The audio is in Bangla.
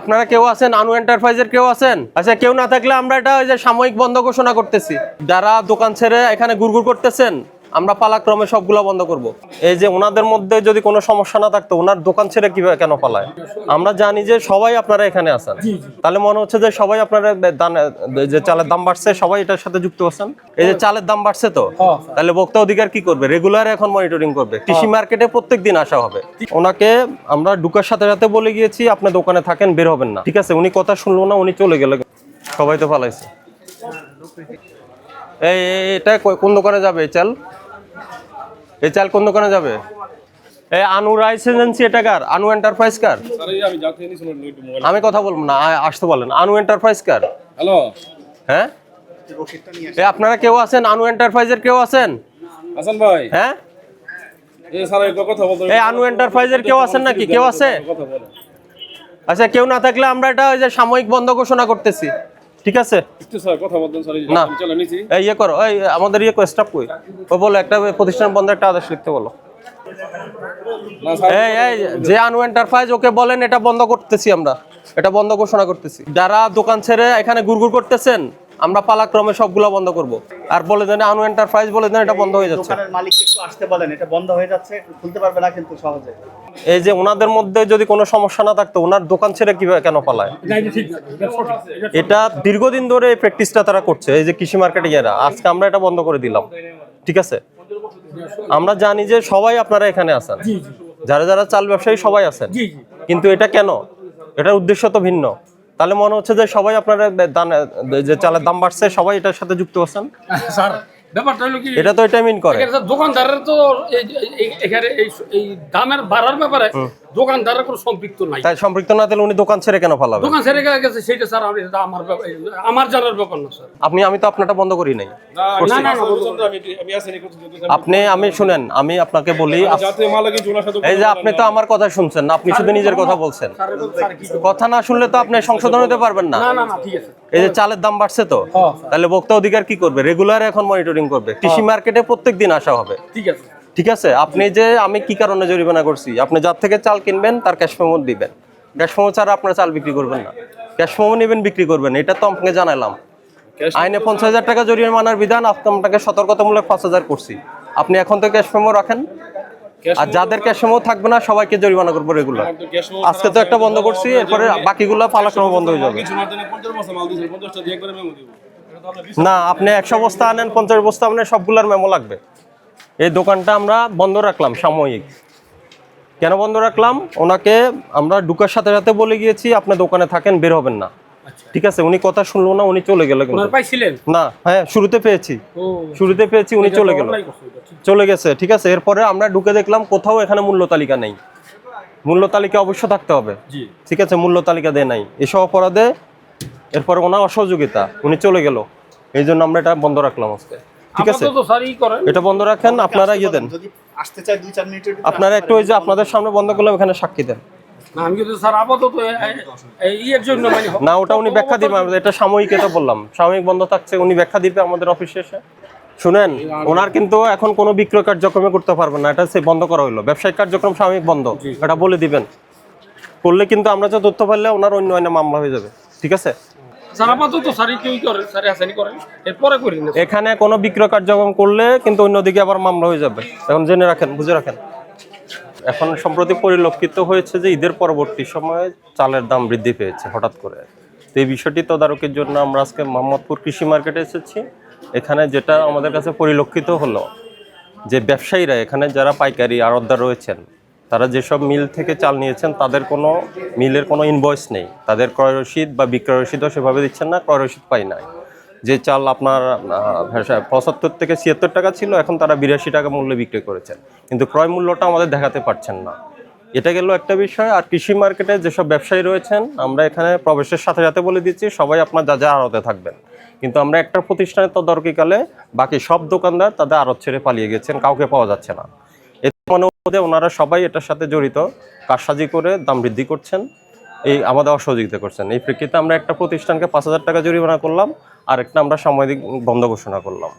আপনারা কেউ আছেন? আনু এন্টারপ্রাইজের কেউ আছেন? আচ্ছা কেউ না থাকলে আমরা এটা ওই যে সাময়িক বন্ধ ঘোষণা করতেছি। যারা দোকান ছেড়ে এখানে গুড়গুড় করতেছেন আমরা পালাক্রমে সবগুলো বন্ধ করব। এই যে ওনাদের মধ্যে যদি কোনো সমস্যা না থাকতো ওনার দোকান ছেড়ে কীভাবে কেন পালায়? আমরা জানি যে সবাই আপনারা এখানে আছেন। তাহলে মনে হচ্ছে যে সবাই আপনারা যে চালের দাম বাড়ছে সবাই এটার সাথে যুক্ত আছেন? এই যে চালের দাম বাড়ছে তো? তাহলে ভোক্তা অধিকার কি করবে? রেগুলার এখন মনিটরিং করবে। কৃষি মার্কেটে প্রত্যেক দিন আসা হবে। ওনাকে আমরা ঢুকার সাথে সাথে বলে গিয়েছি আপনার দোকানে থাকেন বের হবেন না। ঠিক আছে উনি কথা শুনলো না উনি চলে গেল। সবাই তো পালাইছে। এই এটা কোন দোকানে যাবে? এই চাল? এই চাল কোন দোকানে যাবে? এই আনু রাইস এজেন্সি এটা কার? আনু এন্টারপ্রাইজ কার? আমি কথা বলব না আসতে বলেন। আনু এন্টারপ্রাইজ কার? হ্যালো? হ্যাঁ? এই আপনারা কেউ আছেন? আনু এন্টারপ্রাইজের কেউ আছেন? হাসান ভাই। হ্যাঁ? এই স্যার একটু কথা বলতে এই আনু এন্টারপ্রাইজের কেউ আছেন নাকি? কেউ আছে? আচ্ছা কেউ না থাকলে আমরা এটা ওই যে সাময়িক বন্ধ ঘোষণা করতেছি। ঠিক আছে? না। এই ইয়ে করো এই আমাদের ইয়ে স্টাফ কই? ও বলো একটা প্রতিষ্ঠান বন্ধ একটা আদেশ লিখতে বলো। এই এই যে আনু এন্টারপ্রাইজ ওকে বলেন এটা বন্ধ করতেছি আমরা। এটা বন্ধ ঘোষণা করতেছি। যারা দোকান ছেড়ে এখানে গুড়গুড় করতেছেন আমরা পালাক্রমে সবগুলো বন্ধ করব। আর বলে দেন আনু এন্টারপ্রাইজ বলে দেন এটা বন্ধ হয়ে যাচ্ছে। দোকানের মালিককে একটু আসতে বলেন এটা বন্ধ হয়ে যাচ্ছে খুলতে পারবে না কিন্তু সহজে। এই যে ওনাদের মধ্যে যদি কোনো সমস্যা না থাকতো ওনার দোকান ছেড়ে কীভাবে কেন পালায়? এটা দীর্ঘদিন ধরে এই প্র্যাকটিসটা তারা করছে এই যে কৃষি মার্কেটে ইয়েরা আজকে আমরা এটা বন্ধ করে দিলাম। ঠিক আছে? আমরা জানি যে সবাই আপনারা এখানে আছেন। যারা যারা চাল ব্যবসায়ী সবাই আছেন। কিন্তু এটা কেন? এটার উদ্দেশ্য তো ভিন্ন। তাহলে মনে হচ্ছে যে সবাই আপনারা দান- যে চালের দাম বাড়ছে সবাই এটার সাথে যুক্ত আছেন? স্যার ব্যাপারটা হলো কি এটা তো এটা মিন করে। দোকানদারের তো এখানে এই দামের বাড়ার ব্যাপারে দোকানদারের কোনো সম্পৃক্ত নাই। তাই সম্পৃক্ত না তাহলে উনি দোকান ছেড়ে কেন ফালাবে দোকান ছেড়ে গেছে সেটা স্যার আমি আমার আমার জানার ব্যাপার না স্যার। আপনি আমি তো আপনারটা বন্ধ করি নাই। না না, না, না, আমি আমি আসেনি আপনি আমি শুনেন আমি আপনাকে বলি এই যে আপনি তো আমার কথা শুনছেন না আপনি শুধু নিজের কথা বলছেন। কথা না শুনলে তো আপনি সংশোধন হতে পারবেন না। না না ঠিক আছে। এই যে চালের দাম বাড়ছে তো হ্যাঁ। তাহলে ভোক্তা অধিকার কি করবে? রেগুলার এখন মনিটরিং করবে। কৃষি মার্কেটে প্রত্যেক দিন আসা হবে। ঠিক আছে ঠিক আছে? আপনি যে আমি কি কারণে জরিমানা করছি? আপনি যার থেকে চাল কিনবেন তার ক্যাশ মেমো দিবেন। ক্যাশ মেমো ছাড়া আপনার চাল বিক্রি করবেন না। ক্যাশ মেমো নেবেন বিক্রি করবেন। এটা তো আপনাকে জানালাম। আইনে পঞ্চাশ হাজার টাকা জরিমানার বিধান আপনাকে সতর্কতামূলক পাঁচ হাজার করছি। আপনি এখন তো ক্যাশ মেমো রাখেন। আর যাদের ক্যাশ মেমো থাকবে না সবাইকে জরিমানা করব রেগুলার আজকে তো একটা বন্ধ করছি এরপরে বাকিগুলো পালাক্রমে বন্ধ হয়ে যাবে। জোনার দিনে 50 বছর মাল দিয়েছেন 50টা দিয়ে একবারে মেমো দিব। এটা তো আপনার না আপনি একশো বস্তা আনেন পঞ্চাশ বস্তা আনেন সবগুলার মেমো লাগবে। এই দোকানটা আমরা বন্ধ রাখলাম সাময়িক। কেন বন্ধ রাখলাম? ওনাকে আমরা ঢুকার সাথে সাথে বলে গিয়েছি আপনি দোকানে থাকেন বের হবেন না। ঠিক আছে? উনি কথা শুনলো না উনি চলে গেল না হ্যাঁ শুরুতে পেয়েছি। শুরুতে পেয়েছি উনি চলে গেল। চলে গেছে ঠিক আছে? এরপরে আমরা ঢুকে দেখলাম কোথাও এখানে মূল্য তালিকা নেই। মূল্য তালিকা অবশ্য থাকতে হবে। ঠিক আছে? মূল্য তালিকা দেয় নাই। এসব অপরাধে এরপরে ওনার অসহযোগিতা উনি চলে গেল। এই জন্য আমরা এটা বন্ধ রাখলাম আজকে। ঠিক আছে? এটা বন্ধ রাখেন আপনারা ইয়ে দেন। আসতে চাই দুই চার মিনিটের আপনারা একটু ওই যে আপনাদের সামনে বন্ধ করলাম এখানে সাক্ষী দেন। না আমি কিন্তু স্যার আপাতত এ- এ- এই ইয়ের জন্য মানে না ওটা উনি ব্যাখ্যা এটা সাময়িক এটা বললাম। সাময়িক বন্ধ থাকছে উনি ব্যাখ্যা দিবে আমাদের অফিসে এসে। শুনেন ওনার কিন্তু এখন কোনো বিক্রয় কার্যক্রমে করতে পারবেন না এটা সে বন্ধ করা হলো ব্যবসায়িক কার্যক্রম সাময়িক বন্ধ এটা বলে দিবেন। করলে কিন্তু আমরা যে তথ্য পারলে ওনার অন্য আইনে মামলা হয়ে যাবে। ঠিক আছে? এখানে কোনো বিক্রয় কার্যক্রম করলে কিন্তু অন্যদিকে আবার মামলা হয়ে যাবে। এখন জেনে রাখেন, বুঝে রাখেন। এখন সম্প্রতি পরিলক্ষিত হয়েছে যে ঈদের পরবর্তী সময়ে চালের দাম বৃদ্ধি পেয়েছে হঠাৎ করে। তো এই বিষয়টি তদারকির জন্য আমরা আজকে মোহাম্মদপুর কৃষি মার্কেটে এসেছি। এখানে যেটা আমাদের কাছে পরিলক্ষিত হলো যে ব্যবসায়ীরা এখানে যারা পাইকারি আড়তদার রয়েছেন তারা যেসব মিল থেকে চাল নিয়েছেন, তাদের কোনো মিলের কোনো ইনভয়েস নেই। তাদের ক্রয় রসিদ বা বিক্রয় রসিদও সেভাবে দিচ্ছেন না, ক্রয় রসিদ পাই নাই। যে চাল আপনার পঁচাত্তর থেকে ছিয়াত্তর টাকা ছিল, এখন তারা বিরাশি টাকা মূল্যে বিক্রি করেছেন। কিন্তু ক্রয় মূল্যটা আমাদের দেখাতে পারছেন না। এটা গেল একটা বিষয়। আর কৃষি মার্কেটে যেসব ব্যবসায়ী রয়েছেন, আমরা এখানে প্রবেশের সাথে সাথে বলে দিচ্ছি, সবাই আপনার যা যা আড়তে থাকবেন। কিন্তু আমরা একটা প্রতিষ্ঠানের তদারকিকালে বাকি সব দোকানদার তাদের আড়ত ছেড়ে পালিয়ে গেছেন, কাউকে পাওয়া যাচ্ছে না। মনে ওনারা সবাই এটার সাথে জড়িত। কারসাজি করে দাম বৃদ্ধি করছেন, এই আমাদের অসহযোগিতা করছেন। এই প্রেক্ষিতে আমরা একটা প্রতিষ্ঠানকে পাঁচ হাজার টাকা জরিমানা করলাম আর একটা আমরা সাময়িক বন্ধ ঘোষণা করলাম।